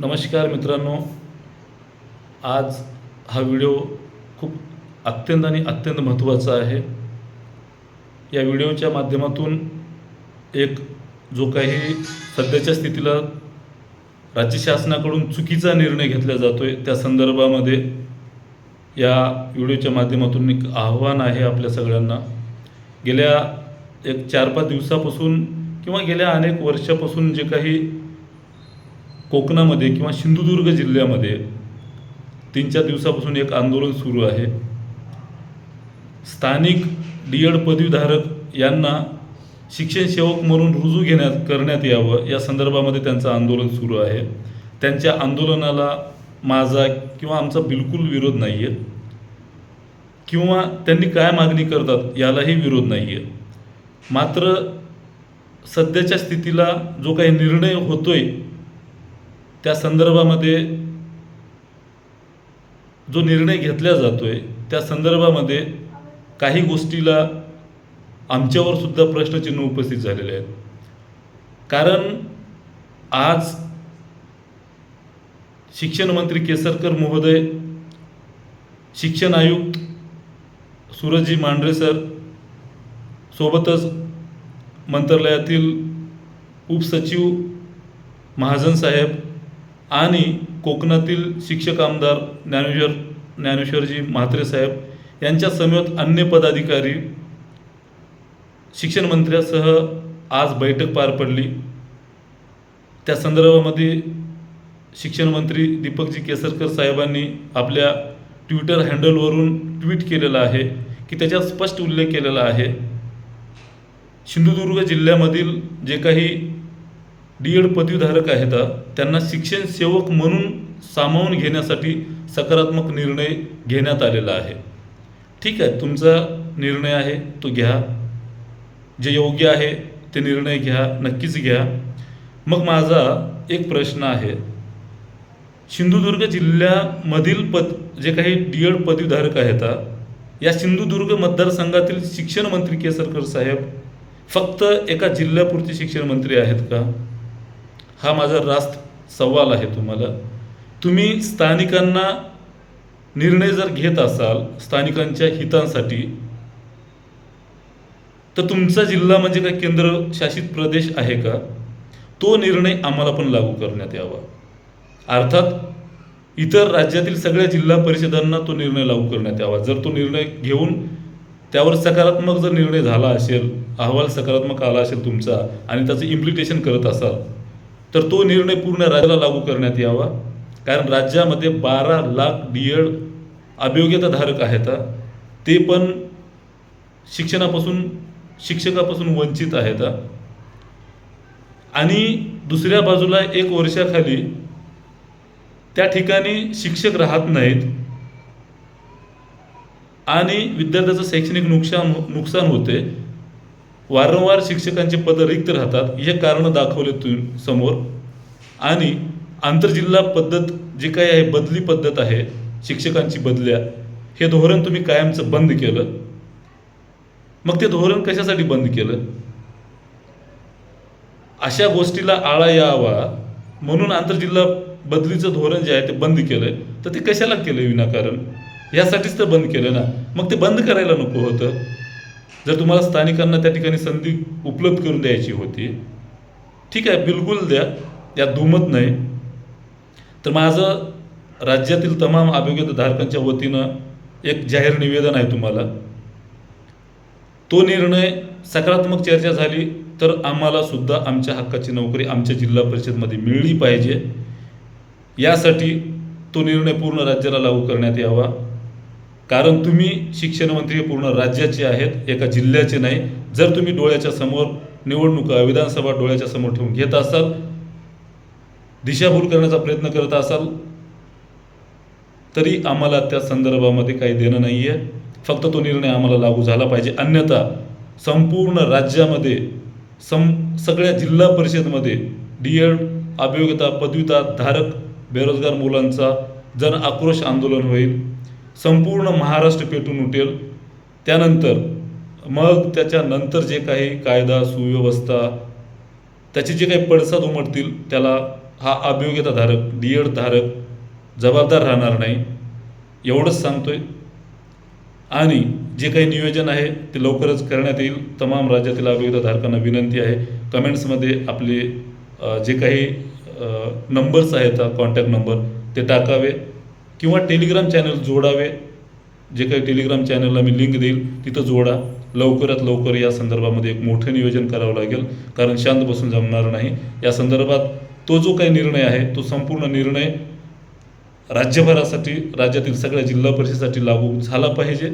नमस्कार मित्रांनो. आज हा व्हिडिओ खूप अत्यंत आणि अत्यंत महत्त्वाचा आहे. या व्हिडिओच्या माध्यमातून एक जो काही सध्याच्या स्थितीला राज्य शासनाकडून चुकीचा निर्णय घेतला जातो आहे त्या संदर्भामध्ये या व्हिडिओच्या माध्यमातून एक आव्हान आहे आपल्या सगळ्यांना. गेल्या एक चार पाच दिवसापासून किंवा गेल्या अनेक वर्षापासून जे काही कोकणामध्ये किंवा सिंधुदुर्ग जिल्ह्यामध्ये तीन चार दिवसापासून एक आंदोलन सुरू आहे. स्थानिक डी एड पदवीधारक यांना शिक्षण सेवक म्हणून रुजू घेण्यात करण्यात यावं या संदर्भामध्ये त्यांचं आंदोलन सुरू आहे. त्यांच्या आंदोलनाला माझा किंवा आमचा बिलकुल विरोध नाही आहे किंवा त्यांनी काय मागणी करतात यालाही विरोध नाही आहे मात्र सध्याच्या स्थितीला जो काही निर्णय होतोय त्या संदर्भामध्ये जो निर्णय घेतला जातो आहे त्या संदर्भामध्ये काही गोष्टीला आमच्यावर सुद्धा प्रश्नचिन्ह उपस्थित झालेले आहेत. कारण आज शिक्षण मंत्री केसरकर महोदय शिक्षण आयुक्त सूरजजी मांढरे सर सोबतच मंत्रालयातील उपसचिव महाजन साहेब आणि कोकणातील शिक्षक आमदार ज्ञानेश्वर ज्ञानेश्वरजी म्हात्रे साहेब यांच्या समेत अन्य पदाधिकारी शिक्षण मंत्र्यासह आज बैठक पार पडली. त्या संदर्भामध्ये शिक्षण मंत्री दीपकजी केसरकर साहेबांनी आपल्या ट्विटर हँडलवरून ट्विट केलेलं आहे की त्याच्यात स्पष्ट उल्लेख केलेला आहे. सिंधुदुर्ग जिल्ह्यामधील जे काही डी एड पदवीधारक आहेत त्यांना शिक्षण सेवक म्हणून सामावून घेण्यासाठी सकारात्मक निर्णय घेण्यात आलेला आहे. ठीक आहे तुमचा निर्णय आहे तो घ्या. जे योग्य आहे ते निर्णय घ्या नक्कीच घ्या. मग माझा एक प्रश्न आहे. सिंधुदुर्ग जिल्ह्यामधील पद जे काही डी एड पदवीधारक आहेत या सिंधुदुर्ग मतदारसंघातील शिक्षण मंत्री केसरकर साहेब फक्त एका जिल्ह्यापुरते शिक्षण मंत्री आहेत का? हा माझा रास्त सवाल आहे तुम्हाला. तुम्ही स्थानिकांना निर्णय जर घेत असाल स्थानिकांच्या हितांसाठी तर तुमचा जिल्हा म्हणजे काय? केंद्र शासित प्रदेश आहे का? तो निर्णय आम्हाला पण लागू करण्यात यावा. अर्थात इतर राज्यातील सगळ्या जिल्हा परिषदांना तो निर्णय लागू करण्यात यावा. जर तो निर्णय घेऊन त्यावर सकारात्मक जर निर्णय झाला असेल अहवाल सकारात्मक आला असेल तुमचा आणि त्याचं इम्प्लिटेशन करत असाल तर तो निर्णय पूर्ण राज्याला लागू करण्यात यावा. कारण राज्यामध्ये बारा लाख डी एड अभियोग्यताधारक आहेत ते पण शिक्षणापासून शिक्षकापासून वंचित आहेत आणि दुसऱ्या बाजूला एक वर्षाखाली त्या ठिकाणी शिक्षक राहत नाहीत. आणि विद्यार्थ्याचं शैक्षणिक नुकसान नुकसान होते. वारंवार शिक्षकांचे पद रिक्त राहतात हे कारण दाखवले तुम्ही समोर. आणि आंतरजिल्हा पद्धत जी काही आहे बदली पद्धत आहे शिक्षकांची बदल्या हे धोरण तुम्ही कायमचं बंद केलं. मग ते धोरण कशासाठी बंद केलं? अशा गोष्टीला आळा यावा म्हणून आंतरजिल्हा बदलीचं धोरण जे आहे ते बंद केलं तर ते कशाला केलं विनाकारण? यासाठीच तर बंद केलं ना. मग ते बंद करायला नको होतं. जर तुम्हाला स्थानिकांना त्या ठिकाणी संधी उपलब्ध करून द्यायची होती ठीक आहे बिलकुल द्या यात दुमत नाही. तर माझं राज्यातील तमाम अभियोग्यताधारकांच्या वतीनं एक जाहीर निवेदन आहे तुम्हाला. तो निर्णय सकारात्मक चर्चा झाली तर आम्हाला सुद्धा आमच्या हक्काची नोकरी आमच्या जिल्हा परिषदमध्ये मिळली पाहिजे. यासाठी तो निर्णय पूर्ण राज्याला लागू करण्यात यावा. कारण तुम्ही शिक्षणमंत्री पूर्ण राज्याचे आहेत एका जिल्ह्याचे नाही. जर तुम्ही डोळ्याच्या समोर निवडणुका विधानसभा डोळ्याच्या समोर ठेवून घेत असाल दिशाभूल करण्याचा प्रयत्न करत असाल तरी आम्हाला त्या संदर्भामध्ये काही देणं नाही आहे फक्त तो निर्णय आम्हाला लागू झाला पाहिजे. अन्यथा संपूर्ण राज्यामध्ये सम सगळ्या जिल्हा परिषदमध्ये डी एड अभियोग्यता पदवीता धारक बेरोजगार मुलांचा जन आक्रोश आंदोलन होईल. संपूर्ण महाराष्ट्र पेटून उठेल. त्यानंतर मग त्याच्यानंतर जे काही कायदा सुव्यवस्था त्याचे जे काही पडसाद उमटतील त्याला हा अभियोग्यताधारक डी एड धारक जबाबदार राहणार नाही एवढंच सांगतोय. आणि जे काही नियोजन आहे ते लवकरच करण्यात येईल. तमाम राज्यातील अभियोग्यताधारकांना विनंती आहे कमेंट्समध्ये आपले जे काही नंबर्स आहेत कॉन्टॅक्ट नंबर ते टाकावे. किंवा टेलिग्राम चॅनल जोडावे. जे काही टेलिग्राम चॅनलला मी लिंक देईल तिथं जोडा. लवकरात लवकर या संदर्भामध्ये एक मोठं नियोजन करावं लागेल. कारण शांत बसून जमणार नाही. या संदर्भात तो जो काही निर्णय आहे तो संपूर्ण निर्णय राज्यभरासाठी राज्यातील सगळ्या जिल्हा परिषदेसाठी लागू झाला पाहिजे.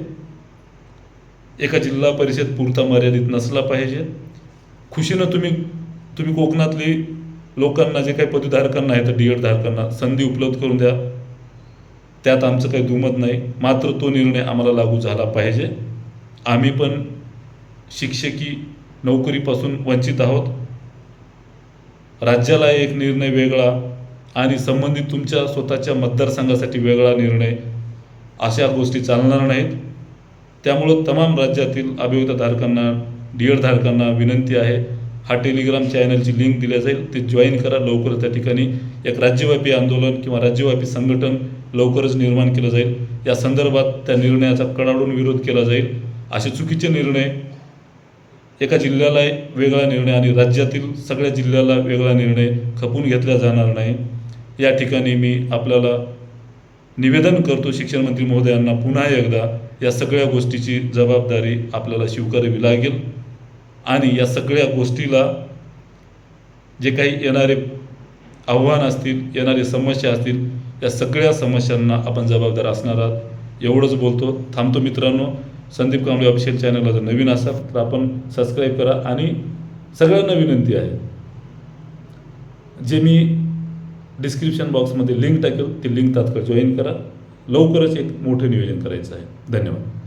एका जिल्हा परिषद पुरता मर्यादित नसला पाहिजे. खुशीनं तुम्ही तुम्ही कोकणातली लोकांना जे काही पदवीधारकांना आहेत डी एड धारकांना संधी उपलब्ध करून द्या. त्यात आमचं काही दुमत नाही. मात्र तो निर्णय आम्हाला लागू झाला पाहिजे. आम्ही पण शिक्षकी नोकरीपासून वंचित आहोत. राज्याला एक निर्णय वेगळा आणि संबंधित तुमच्या स्वतःच्या मतदारसंघासाठी वेगळा निर्णय अशा गोष्टी चालणार नाहीत. त्यामुळं तमाम राज्यातील अभियोगिताधारकांना डी एडधारकांना विनंती आहे. हा टेलिग्राम चॅनलची लिंक दिल्या जाईल. ते जॉईन करा. लवकरच त्या ठिकाणी एक राज्यव्यापी आंदोलन किंवा राज्यव्यापी संघटन लवकरच निर्माण केलं जाईल. या संदर्भात त्या निर्णयाचा कडाडून विरोध केला जाईल. असे चुकीचे निर्णय एका जिल्ह्याला वेगळा निर्णय आणि राज्यातील सगळ्या जिल्ह्याला वेगळा निर्णय खपून घेतला जाणार नाही. या ठिकाणी मी आपल्याला निवेदन करतो शिक्षण मंत्री महोदयांना पुन्हा एकदा या सगळ्या गोष्टीची जबाबदारी आपल्याला स्वीकारावी लागेल. आणि या सगळ्या गोष्टीला जे काही येणारे आव्हान असतील येणारे समस्या असतील या सगळ्या समस्यांना आपण जबाबदार असणार आहात. एवढंच बोलतो. थांबतो मित्रांनो. संदीप कांबळे ऑफिशियल चॅनलला जर नवीन असाल तर आपण सबस्क्राईब करा आणि सगळ्यांना विनंती आहे. जे मी डिस्क्रिप्शन बॉक्समध्ये लिंक टाकेल ती लिंक तात्काळ जॉईन करा. लवकरच एक मोठं नियोजन करायचं आहे. धन्यवाद.